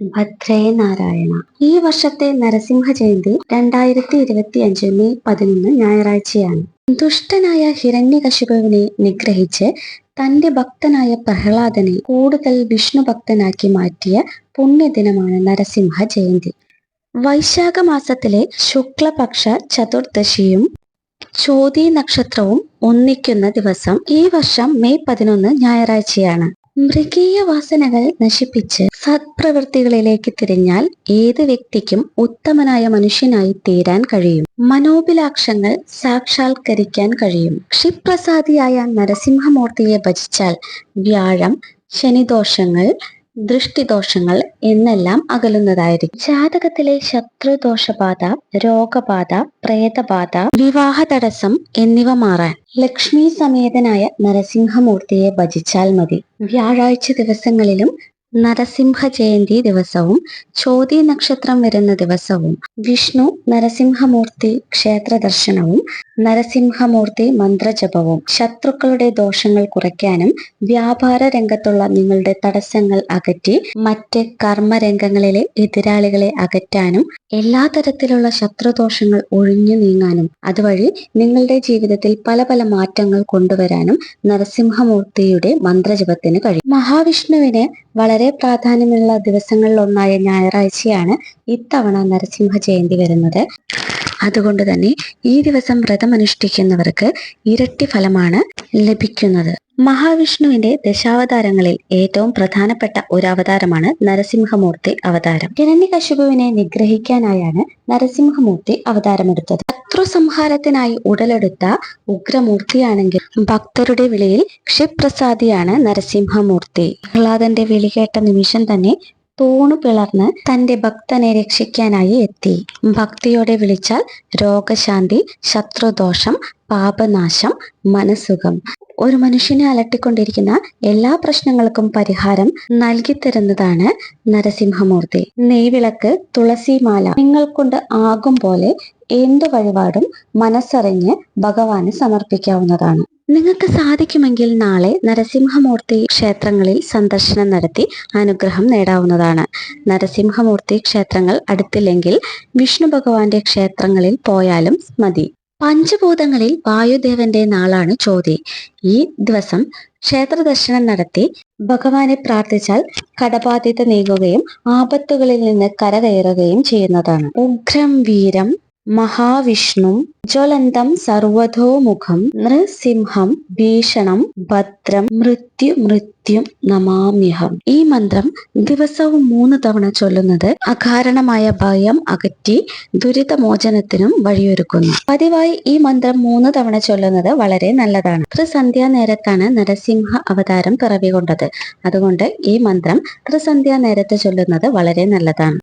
ഭദ്രേ നാരായണ ഈ വർഷത്തെ നരസിംഹ ജയന്തി രണ്ടായിരത്തി ഇരുപത്തി അഞ്ച് മെയ് പതിനൊന്ന് ഞായറാഴ്ചയാണ്. ദുഷ്ടനായ ഹിരണ്യകശിപുവിനെ നിഗ്രഹിച്ച് തന്റെ ഭക്തനായ പ്രഹ്ലാദനെ കൂടുതൽ വിഷ്ണു ഭക്തനാക്കി മാറ്റിയ പുണ്യദിനമാണ് നരസിംഹ ജയന്തി വൈശാഖ മാസത്തിലെ ശുക്ലപക്ഷ ചതുർദശിയും ചോതി നക്ഷത്രവും ഒന്നിക്കുന്ന ദിവസം ഈ വർഷം മെയ് പതിനൊന്ന് ഞായറാഴ്ചയാണ്. മൃഗീയ വാസനകൾ നശിപ്പിച്ച് സത്പ്രവൃത്തികളിലേക്ക് തിരിഞ്ഞാൽ ഏത് വ്യക്തിക്കും ഉത്തമനായ മനുഷ്യനായി തീരാൻ കഴിയും. മനോഭിലാക്ഷങ്ങൾ സാക്ഷാത്കരിക്കാൻ കഴിയും. ക്ഷിപ്രസാദിയായ നരസിംഹമൂർത്തിയെ ഭജിച്ചാൽ വ്യാഴം ശനിദോഷങ്ങൾ ദൃഷ്ടിദോഷങ്ങൾ എന്നെല്ലാം അകലുന്നതായിരിക്കും. ജാതകത്തിലെ ശത്രുദോഷബാധ രോഗബാധ പ്രേതബാധ വിവാഹ തടസ്സം എന്നിവ മാറാൻ ലക്ഷ്മി സമേതനായ നരസിംഹമൂർത്തിയെ ഭജിച്ചാൽ മതി. വ്യാഴാഴ്ച ദിവസങ്ങളിലും നരസിംഹ ജയന്തി ദിവസവും ചോതി നക്ഷത്രം വരുന്ന ദിവസവും വിഷ്ണു നരസിംഹമൂർത്തി ക്ഷേത്ര ദർശനവും നരസിംഹമൂർത്തി മന്ത്രജപവും ശത്രുക്കളുടെ ദോഷങ്ങൾ കുറയ്ക്കാനും വ്യാപാര രംഗത്തുള്ള നിങ്ങളുടെ തടസ്സങ്ങൾ അകറ്റി മറ്റ് കർമ്മരംഗങ്ങളിലെ എതിരാളികളെ അകറ്റാനും എല്ലാ തരത്തിലുള്ള ശത്രുദോഷങ്ങൾ ഒഴിഞ്ഞു നീങ്ങാനും അതുവഴി നിങ്ങളുടെ ജീവിതത്തിൽ പല പല മാറ്റങ്ങൾ കൊണ്ടുവരാനും നരസിംഹമൂർത്തിയുടെ മന്ത്രജപത്തിന് കഴിയും. മഹാവിഷ്ണുവിനെ വളരെ പ്രാധാന്യമുള്ള ദിവസങ്ങളിലൊന്നായ ഞായറാഴ്ചയാണ് ഇത്തവണ നരസിംഹ ജയന്തി വരുന്നത്. അതുകൊണ്ട് തന്നെ ഈ ദിവസം വ്രതമനുഷ്ഠിക്കുന്നവർക്ക് ഇരട്ടി ഫലമാണ് ലഭിക്കുന്നത്. മഹാവിഷ്ണുവിന്റെ ദശാവതാരങ്ങളിൽ ഏറ്റവും പ്രധാനപ്പെട്ട ഒരു അവതാരമാണ് നരസിംഹമൂർത്തി അവതാരം. ഹിരണ്യകശിപുവിനെ നിഗ്രഹിക്കാനായാണ് നരസിംഹമൂർത്തി അവതാരമെടുത്തത്. ശത്രു സംഹാരത്തിനായി ഉടലെടുത്ത ഉഗ്രമൂർത്തിയാണെങ്കിൽ ഭക്തരുടെ വിളിയിൽ ക്ഷിപ്രസാദിയാണ് നരസിംഹമൂർത്തി. പ്രഹ്ലാദന്റെ വിളി കേട്ട നിമിഷം തന്നെ തൂണു പിളർന്ന് തന്റെ ഭക്തനെ രക്ഷിക്കാനായി എത്തി. ഭക്തിയോടെ വിളിച്ചാൽ രോഗശാന്തി ശത്രുദോഷം പാപനാശം മനസുഖം ഒരു മനുഷ്യനെ അലട്ടിക്കൊണ്ടിരിക്കുന്ന എല്ലാ പ്രശ്നങ്ങൾക്കും പരിഹാരം നൽകി തരുന്നതാണ് നരസിംഹമൂർത്തി. നെയ്വിളക്ക് തുളസിമാല നിങ്ങൾ കൊണ്ട് ആകും പോലെ എന്തു വഴിപാടും മനസ്സറിഞ്ഞ് ഭഗവാന് സമർപ്പിക്കാവുന്നതാണ്. നിങ്ങൾക്ക് സാധിക്കുമെങ്കിൽ നാളെ നരസിംഹമൂർത്തി ക്ഷേത്രങ്ങളിൽ സന്ദർശനം നടത്തി അനുഗ്രഹം നേടാവുന്നതാണ്. നരസിംഹമൂർത്തി ക്ഷേത്രങ്ങൾ അടുത്തില്ലെങ്കിൽ വിഷ്ണു ഭഗവാന്റെ ക്ഷേത്രങ്ങളിൽ പോയാലും മതി. പഞ്ചഭൂതങ്ങളിൽ വായുദേവന്റെ നാളാണ് ചോതി. ഈ ദിവസം ക്ഷേത്ര ദർശനം നടത്തി ഭഗവാനെ പ്രാർത്ഥിച്ചാൽ കടബാധ്യത നീങ്ങുകയും ആപത്തുകളിൽ നിന്ന് കരകയറുകയും ചെയ്യുന്നതാണ്. ഉഗ്രം വീരം മഹാവിഷ്ണു ജ്വലന്തം സർവതോമുഖം നൃസിംഹം ഭീഷണം ഭദ്രം മൃത്യു മൃത്യും നമാമ്യഹം. ഈ മന്ത്രം ദിവസവും മൂന്ന് തവണ ചൊല്ലുന്നത് അകാരണമായ ഭയം അകറ്റി ദുരിതമോചനത്തിനും വഴിയൊരുക്കുന്നു. പതിവായി ഈ മന്ത്രം മൂന്ന് തവണ ചൊല്ലുന്നത് വളരെ നല്ലതാണ്. ത്രിസന്ധ്യാ നേരത്താണ് നരസിംഹ അവതാരം പിറവികൊണ്ടത്. അതുകൊണ്ട് ഈ മന്ത്രം ത്രിസന്ധ്യാ നേരത്ത് ചൊല്ലുന്നത് വളരെ നല്ലതാണ്.